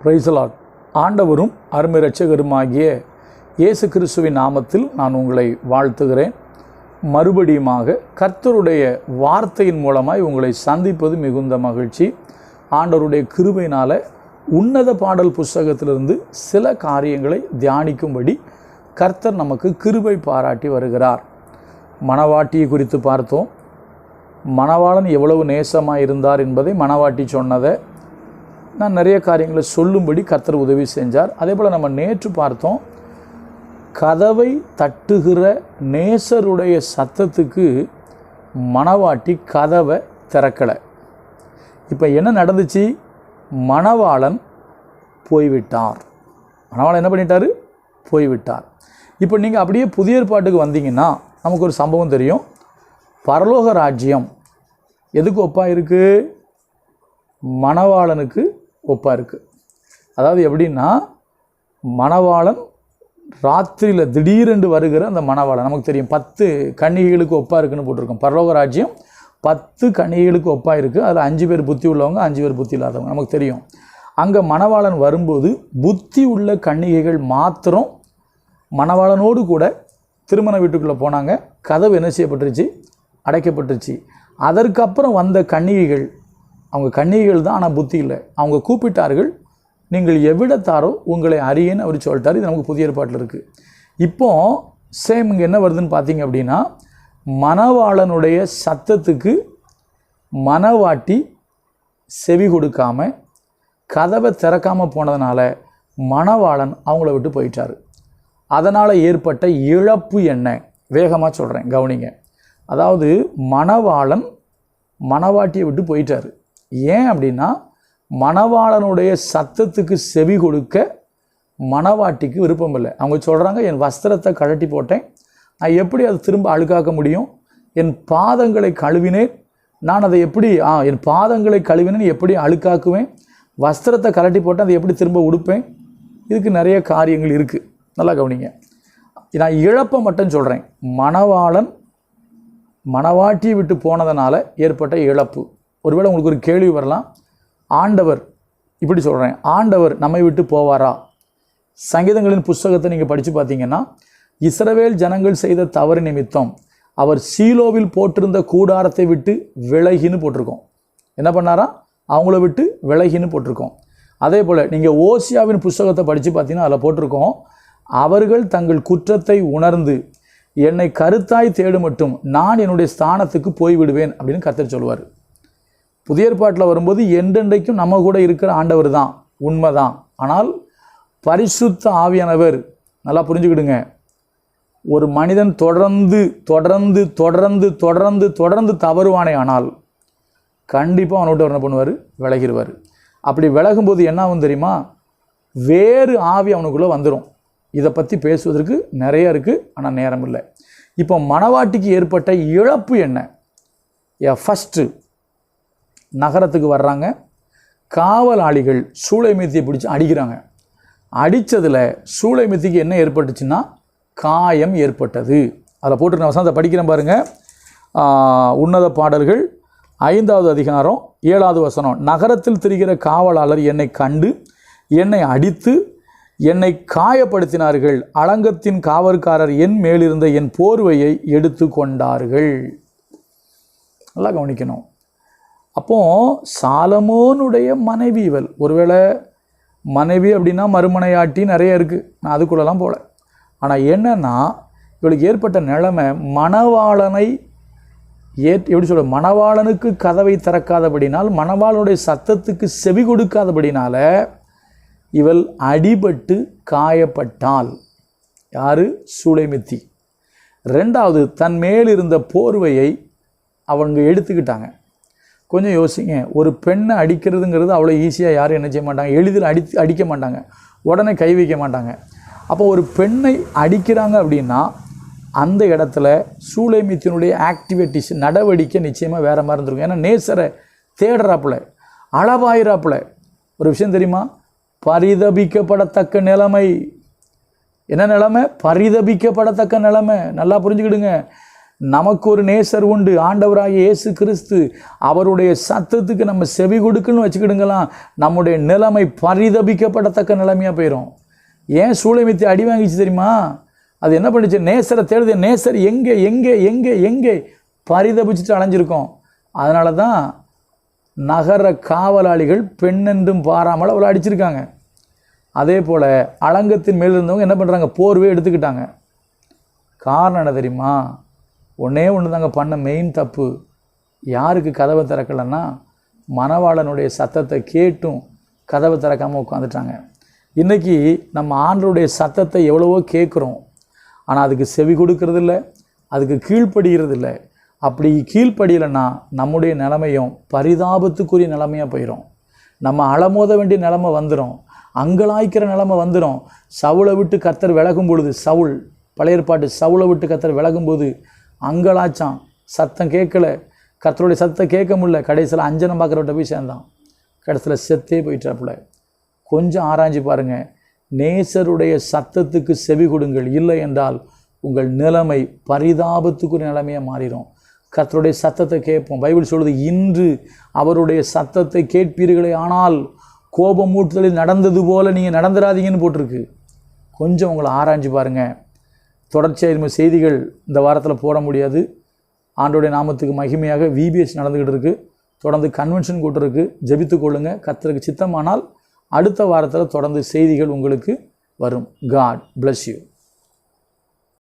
பிரைசலாட் ஆண்டவரும் அருமை இரட்சகருமாகிய இயேசு கிறிஸ்துவின் நாமத்தில் நான் உங்களை வாழ்த்துகிறேன். மறுபடியுமாக கர்த்தருடைய வார்த்தையின் மூலமாய் உங்களை சந்திப்பது மிகுந்த மகிழ்ச்சி. ஆண்டவருடைய கிருபையினால் உன்னத பாடல் புஸ்தகத்திலிருந்து சில காரியங்களை தியானிக்கும்படி கர்த்தர் நமக்கு கிருபை பாராட்டி வருகிறார். மணவாட்டியை குறித்து பார்த்தோம். மணவாளன் எவ்வளவு நேசமாக இருந்தார் என்பதை மணவாட்டி சொன்னதை நான் நிறைய காரியங்களை சொல்லும்படி கர்த்தர் உதவி செஞ்சார். அதே போல் நம்ம நேற்று பார்த்தோம் கதவை தட்டுகிற நேசருடைய சத்தத்துக்கு மணவாட்டி கதவை திறக்கலை. இப்போ என்ன நடந்துச்சு? மணவாளன் போய்விட்டார். மணவாளன் என்ன பண்ணிட்டார்? போய்விட்டார். இப்போ நீங்கள் அப்படியே புதிய ஏற்பாட்டுக்கு வந்தீங்கன்னா நமக்கு ஒரு சம்பவம் தெரியும். பரலோக ராஜ்யம் எதுக்கு ஒப்பாக இருக்குது மணவாளனுக்கு ஒப்பாக இருக்குது அதாவது எப்படின்னா மணவாளன் ராத்திரியில் திடீரென்று வருகிற அந்த மணவாளன் நமக்கு தெரியும் பத்து கன்னிகைகளுக்கு ஒப்பாக இருக்குன்னு போட்டிருக்கோம். பரலோக ராஜ்யம் பத்து கன்னிகைகளுக்கு ஒப்பாக இருக்குது அதில் அஞ்சு பேர் புத்தி உள்ளவங்க அஞ்சு பேர் புத்தி இல்லாதவங்க நமக்கு தெரியும். அங்கே மணவாளன் வரும்போது புத்தி உள்ள கன்னிகைகள் மாத்திரம் மணவாளனோடு கூட திருமண வீட்டுக்குள்ளே போனாங்க. கதவு என்ன செய்யப்பட்டுருச்சு? அடைக்கப்பட்டுருச்சு. அதற்கப்புறம் வந்த கன்னிகைகள் அவங்க கண்ணீர்கள் தான் ஆனால் புத்தி இல்லை. அவங்க கூப்பிட்டார்கள் நீங்கள் எவ்விடத்தாரோ உங்களை அறியேன்னு அவர் சொல்லிட்டார். இது நமக்கு புதிய ஏற்பாட்டில் இருக்குது இப்போ சேம் இங்கே என்ன வருதுன்னு பார்த்தீங்க அப்படின்னா மணவாளனுடைய சத்தத்துக்கு மணவாட்டி செவி கொடுக்காம கதவை திறக்காமல் போனதுனால மணவாளன் அவங்கள விட்டு போயிட்டார். அதனால் ஏற்பட்ட இழப்பு என்ன? வேகமாக சொல்கிறேன் கவனிங்க. அதாவது மணவாளன் மணவாட்டியை விட்டு போயிட்டார். ஏன் அப்படின்னா மணவாளனுடைய சத்தத்துக்கு செவி கொடுக்க மணவாட்டிக்கு விருப்பம் இல்லை. அவங்க சொல்கிறாங்க என் வஸ்திரத்தை கழட்டி போட்டேன். நான் எப்படி அதை திரும்ப அழுக்காக்க முடியும்? என் பாதங்களை கழுவினேன். நான் அதை எப்படி ஆ என் பாதங்களை கழுவினேன். எப்படி அழுக்காக்குவேன்? வஸ்திரத்தை கழட்டி போட்டேன் அதை எப்படி திரும்ப உடுப்பேன்? இதுக்கு நிறைய காரியங்கள் இருக்குது நல்லா கவனிங்க. நான் இழப்பை மட்டும் சொல்கிறேன் மணவாளன் மணவாட்டியை விட்டு போனதுனால ஏற்பட்ட இழப்பு. ஒருவேளை உங்களுக்கு ஒரு கேள்வி வரலாம். ஆண்டவர் இப்படி சொல்கிறேன் ஆண்டவர் நம்மை விட்டு போவாரா? சங்கீதங்களின் புஸ்தகத்தை நீங்கள் படித்து பார்த்தீங்கன்னா இஸ்ரவேல் ஜனங்கள் செய்த தவறு நிமித்தம் அவர் சீலோவில் போட்டிருந்த கூடாரத்தை விட்டு விலகின்னு போட்டிருக்கோம். என்ன பண்ணாரா? அவங்கள விட்டு விலகின்னு போட்டிருக்கோம். அதே போல் நீங்கள் ஓசியாவின் புஸ்தகத்தை படித்து பார்த்தீங்கன்னா அதில் போட்டிருக்கோம் அவர்கள் தங்கள் குற்றத்தை உணர்ந்து என்னை கருத்தாய் தேடு மட்டும் நான் என்னுடைய ஸ்தானத்துக்கு போய்விடுவேன் அப்படின்னு கத்தர் சொல்லுவார். புதிய ஏற்பாட்டில் வரும்போது என்றென்றைக்கும் நம்ம கூட இருக்கிற ஆண்டவர் தான் உண்மை தான் ஆனால் பரிசுத்த ஆவியானவர் நல்லா புரிஞ்சுக்கிடுங்க. ஒரு மனிதன் தொடர்ந்து தொடர்ந்து தொடர்ந்து தொடர்ந்து தொடர்ந்து தவறுவானே ஆனால் கண்டிப்பாக அவனோட என்ன பண்ணுவார்? விலகிடுவார் அப்படி விலகும்போது என்ன ஆகும் தெரியுமா? வேறு ஆவி அவனுக்குள்ளே வந்துடும் இதை பற்றி பேசுவதற்கு நிறைய இருக்குது ஆனால் நேரம் இல்லை. இப்போ மணவாட்டிக்கு ஏற்பட்ட இழப்பு என்ன? ஏ ஃபஸ்ட்டு நகரத்துக்கு வர்றாங்க. காவலாளிகள் சூளைமித்தியை பிடிச்சி அடிக்கிறாங்க. அடித்ததில் சூளைமித்திக்கு என்ன ஏற்பட்டுச்சுன்னா காயம் ஏற்பட்டது. அதில் போட்டு வசந்த படிக்கிறேன் பாருங்கள் உன்னத பாடல்கள் ஐந்தாவது அதிகாரம் ஏழாவது வசனம். நகரத்தில் திரிகிற காவலாளர் என்னை கண்டு என்னை அடித்து என்னை காயப்படுத்தினார்கள். அலங்கத்தின் காவற்காரர் என் மேலிருந்த என் போர்வையை எடுத்து கொண்டார்கள் நல்லா கவனிக்கணும். அப்போ சாலமோனுடைய மனைவி இவள். ஒருவேளை மனைவி அப்படின்னா மறுமனையாட்டி நிறைய இருக்குது நான் அதுக்குள்ளெல்லாம் போகல ஆனால் என்னென்னா இவளுக்கு ஏற்பட்ட நிலைமை மணவாளனை ஏற் எப்படி சொல்ல மணவாளனுக்கு கதவை திறக்காதபடினால் மணவாளனுடைய சத்தத்துக்கு செவி கொடுக்காதபடினால இவள் அடிபட்டு காயப்பட்டாள். யார்? சூளைமித்தி. ரெண்டாவது தன் மேல் இருந்த போர்வையை அவங்க எடுத்துக்கிட்டாங்க. கொஞ்சம் யோசிங்க. ஒரு பெண்ணை அடிக்கிறதுங்கிறது அவ்வளோ ஈஸியாக யாரும் என்ன செய்ய மாட்டாங்க. எளிதில் அடி அடிக்க மாட்டாங்க. உடனே கை வைக்க மாட்டாங்க. அப்போ ஒரு பெண்ணை அடிக்கிறாங்க அப்படின்னா அந்த இடத்துல சூளைமித்தினுடைய ஆக்டிவிட்டிஸ் நடவடிக்கை நிச்சயமாக வேறு மாதிரி இருந்திருக்கும். ஏன்னா நேசரை தேடுறாப்புல அளவாயிராப்புல ஒரு விஷயம் தெரியுமா? பரிதபிக்கப்படத்தக்க நிலைமை. என்ன நிலைமை? பரிதபிக்கப்படத்தக்க நிலைமை. நல்லா புரிஞ்சுக்கிடுங்க. நமக்கு ஒரு நேசர் உண்டு. ஆண்டவராக இயேசு கிறிஸ்து அவருடைய சத்தத்துக்கு நம்ம செவி கொடுக்குன்னு வச்சுக்கிடுங்களாம் நம்முடைய நிலைமை பரிதபிக்கப்படத்தக்க நிலைமையாக போயிடும் ஏன் சூளைமித்தி அடி வாங்கிச்சு தெரியுமா? அது என்ன பண்ணிச்சு? நேசரை தேடுது. நேசர் எங்கே எங்கே எங்கே எங்கே? பரிதபிச்சுட்டு அலைஞ்சிருக்கோம். அதனால தான் நகர காவலாளிகள் பெண்ணென்றும் பாராமல் அவளை அடிச்சிருக்காங்க. அதே போல் அலங்கத்தின் மேல் இருந்தவங்க என்ன பண்ணுறாங்க போர்வே எடுத்துக்கிட்டாங்க. காரணம் என்ன தெரியுமா? ஒன்றே ஒன்று தாங்க பண்ண மெயின் தப்பு. யாருக்கு கதவை திறக்கலைன்னா மணவாளனுடைய சத்தத்தை கேட்டும் கதவை திறக்காமல் உட்காந்துட்டாங்க இன்றைக்கி நம்ம ஆண்டருடைய சத்தத்தை எவ்வளவோ கேட்குறோம். ஆனால் அதுக்கு செவி கொடுக்கறதில்ல அதுக்கு கீழ்ப்படுகிறதில்ல. அப்படி கீழ்ப்படியலைன்னா நம்முடைய நிலைமையும் பரிதாபத்துக்குரிய நிலைமையாக போயிடும் நம்ம அலமோத வேண்டிய நிலைமை வந்துடும் அங்கலாய்க்கிற நிலைமை வந்துடும் சவுளை விட்டு கத்தர் விலகும் பொழுது சவுள் பழையற்பாட்டு சவுளை விட்டு கத்தர் விலகும்போது அங்கலாச்சான். சத்தம் கேட்கல. கத்தருடைய சத்தம் கேட்க முடியல. கடைசியில் அஞ்சனம் பார்க்குறவட்ட போய் சேர்ந்தான். கடைசியில் செத்தே போயிட்டாப்புல. கொஞ்சம் ஆராய்ஞ்சு பாருங்கள் நேசருடைய சத்தத்துக்கு செவி கொடுங்கள். இல்லை என்றால் உங்கள் நிலைமை பரிதாபத்துக்குரிய நிலைமையாக மாறிடும். கத்தருடைய சத்தத்தை கேட்போம். பைபிள் சொல்வது இன்று அவருடைய சத்தத்தை கேட்பீர்களே ஆனால் கோபமூட்டுதலில் நடந்தது போல் நீங்கள் நடந்துடாதீங்கன்னு போட்டிருக்கு. கொஞ்சம் உங்களை ஆராய்ஞ்சு பாருங்கள் தொடர்ச்சியாக இனிமேல் செய்திகள் இந்த வாரத்தில் போட முடியாது. ஆண்டோடைய நாமத்துக்கு மகிமையாக விபிஎஸ் நடந்துக்கிட்டு இருக்குது தொடர்ந்து கன்வென்ஷன் கூட்டிருக்கு ஜெபித்து கொள்ளுங்க. கர்த்தருக்கு சித்தமானால் அடுத்த வாரத்தில் தொடர்ந்து செய்திகள் உங்களுக்கு வரும். God bless you